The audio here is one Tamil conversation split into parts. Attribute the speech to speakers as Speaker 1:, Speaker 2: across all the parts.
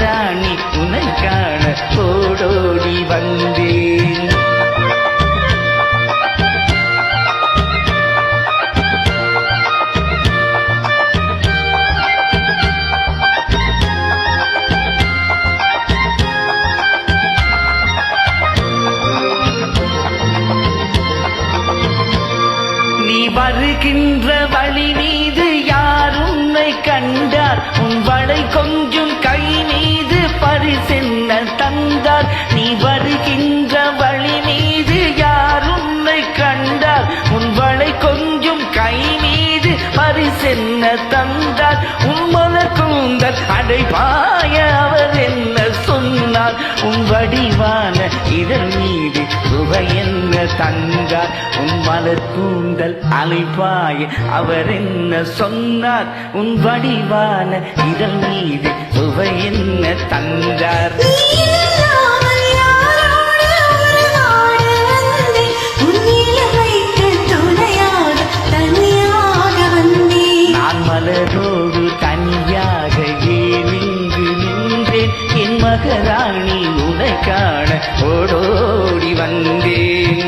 Speaker 1: ராணி மகராணி உன்னை காண ஓடோடி வந்தேன். நீ வருகின்ற வழி மீது யார் உன்னை கண்டார்? உன் மீது பரிசென்ன தந்தார் உன் மலர் கூந்தல் அடைபாய அவர் என்ன சொன்னார்? உன் வடிவான இதழ் மீது சுவை என்ன தந்தார்? உன் மலர் கூந்தல் அலைப்பாய அவர் என்ன சொன்னார்? உன் வடிவான இதழ் மீது சுவை என்ன தந்தார்? என் மகராணி உனை காண ஓடோடி வந்தேன்.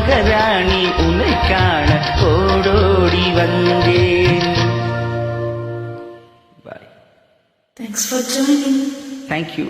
Speaker 1: மகராணி உன்னை காண ஓடோடி வந்தேன். Bye
Speaker 2: Thanks for joining.
Speaker 1: Thank you